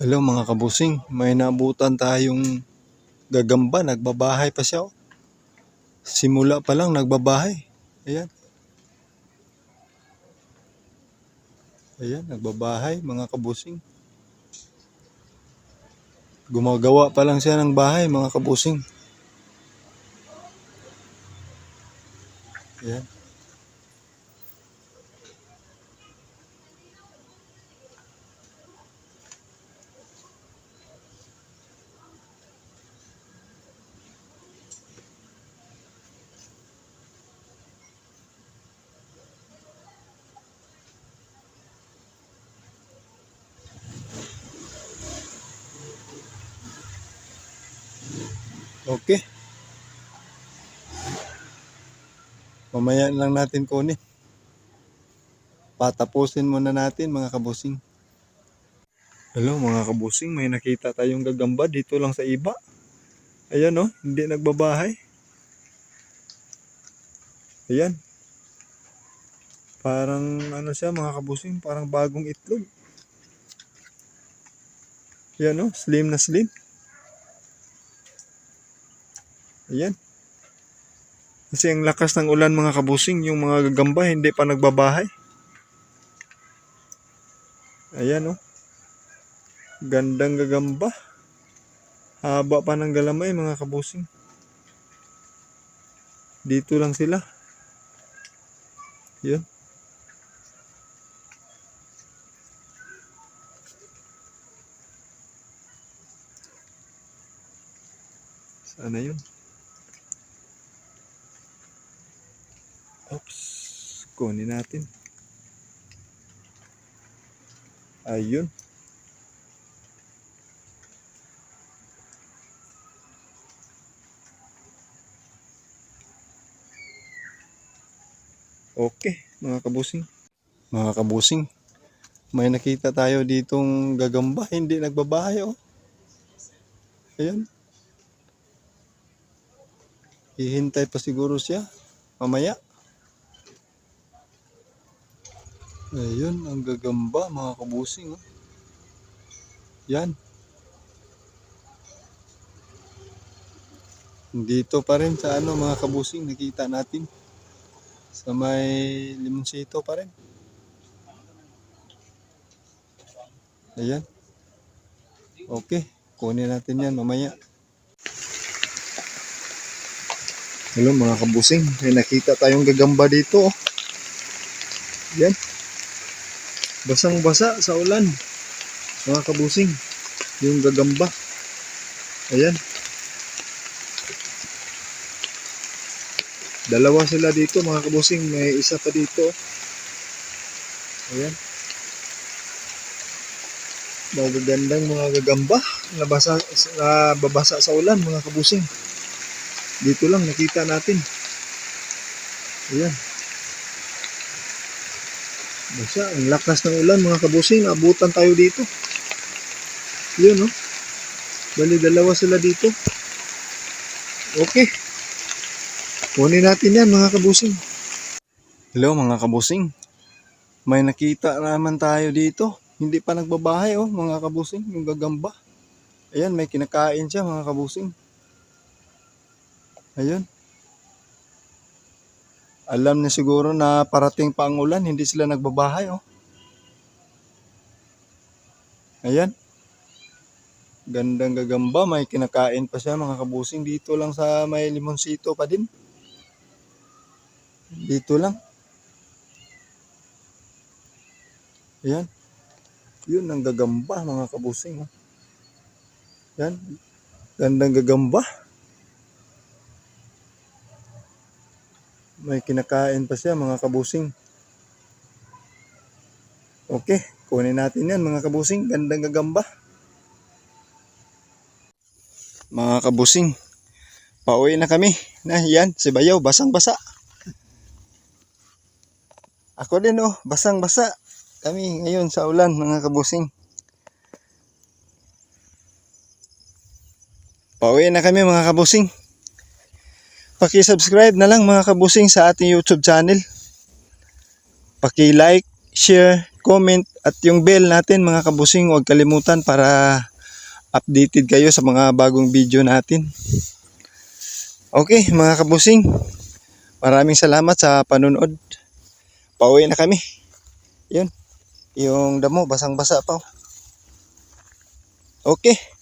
Hello mga kabusing, may naabutan tayong gagamba, nagbabahay pa siya. oh. Simula pa lang nagbabahay. Ayan. Ayan, nagbabahay mga kabusing. Gumagawa pa lang siya ng bahay mga kabusing. Ayan. Okay. Mamaya lang natin kunin. Patapusin muna natin mga kabusing. Hello mga kabusing, may nakita tayong gagamba dito lang sa iba. Ayan oh, hindi nagbabahay. Ayan. Parang ano siya mga kabusing, parang bagong itlog. Ayan oh, slim na slim. Ayan. Kasi ang lakas ng ulan mga kabusing, yung mga gagamba hindi pa nagbabahay. Ayan oh. Gandang gagamba. Haba pa ng galamay mga kabusing. Dito lang sila. Yun. Sana yun? Oops. Kunin natin. Ayun. Okay, mga kabusing. Mga kabusing, may nakita tayo ditong gagamba, hindi nagbabahay oh. Ayan. Hihintay pa siguro siya mamaya. Ayun, ang gagamba mga kabusing. Oh. Yan. Dito pa rin sa ano mga kabusing nakita natin. Sa may limonsito pa rin. Ayan. Okay, kunin natin yan mamaya. Hello mga kabusing, may nakita tayong gagamba dito. Oh. Yan. Basang-basa sa ulan. Mga kabusing, yung gagamba. Ayan. Dalawa sila dito mga kabusing, may isa pa dito. Ayan. Magagandang mga gagamba na basa, na babasa sa ulan mga kabusing. Dito lang nakita natin. Ayan. Basta, ang lakas ng ulan mga kabusing, abutan tayo dito. Yun, no? Bali, dalawa sila dito. Okay. Kunin natin yan mga kabusing. Hello mga kabusing. May nakita naman tayo dito. Hindi pa nagbabahay oh mga kabusing. Yung gagamba. Ayan, may kinakain siya mga kabusing. Ayun. Alam niya siguro na parating pa ang ulan, hindi sila nagbabahay, oh. Ayan. Gandang gagamba, may kinakain pa siya mga kabusing dito lang sa may limonsito pa din. Dito lang. Ayan. Yun ang gagamba mga kabusing. Oh. Yan. Gandang gagamba. May kinakain pa siya mga kabusing. Okay, kunin natin yan mga kabusing. Gandang gagamba. Mga kabusing, pauwi na kami. Na yan, si Bayaw, basang-basa. Ako din oh, basang-basa. Kami ngayon sa ulan mga kabusing. Pauwi na kami mga kabusing. Paki-subscribe na lang mga kabusing sa ating YouTube channel. Paki-like, share, comment at yung bell natin mga kabusing huwag kalimutan para updated kayo sa mga bagong video natin. Okay mga kabusing, maraming salamat sa panonood. Pauwi na kami. Yun, yung damo basang-basa pa. oh. Okay.